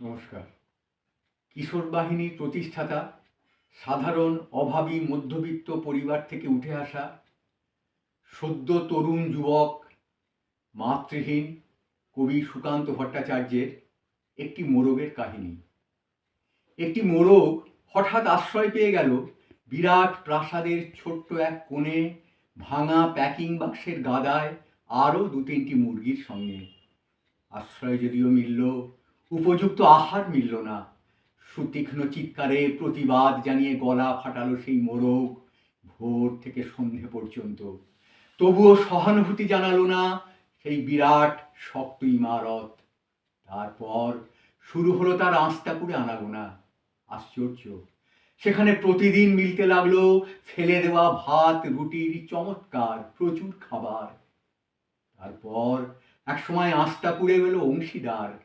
নমস্কার। কিশোর বাহিনীর প্রতিষ্ঠাতা, সাধারণ অভাবী মধ্যবিত্ত পরিবার থেকে উঠে আসা সদ্য তরুণ যুবক, মাতৃহীন কবি সুকান্ত ভট্টাচার্যের একটি মোরগের কাহিনী। একটি মোরগ হঠাৎ আশ্রয় পেয়ে গেল বিরাট প্রাসাদের ছোট্ট এক কোণে, ভাঙা প্যাকিং বাক্সের গাদায় আরও দু তিনটি মুরগির সঙ্গে। আশ্রয় যদিও মিলল উপযুক্ত আহার মিলল না। সুতীক্ষ্ণ চিৎকারে প্রতিবাদ জানিয়ে গলা ফাটালো সেই মোরগ, ভোর থেকে সন্ধে পর্যন্ত। তবুও সহানুভূতি জানালো না সেই বিরাট, শক্ত ইমারত। তারপর শুরু হলো তার আস্তাপুরে আনাগোনা। আশ্চর্য। সেখানে প্রতিদিন মিলতে লাগল ফেলে দেওয়া ভাত, রুটির চমৎকার প্রচুর খাবার। তারপর একসময় আস্তাপুরে গেল অংশীদার।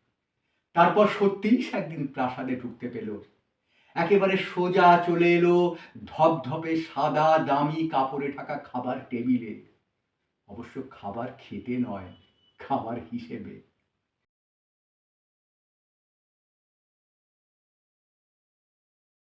তারপর সত্যিই সে একদিন প্রাসাদে ঢুকতে পেল। একেবারে সোজা চলে এলো ধপধপে সাদা দামি কাপড়ে ঢাকা খাবার টেবিলে। অবশ্য খাবার খেতে নয়, খাবার হিসেবে।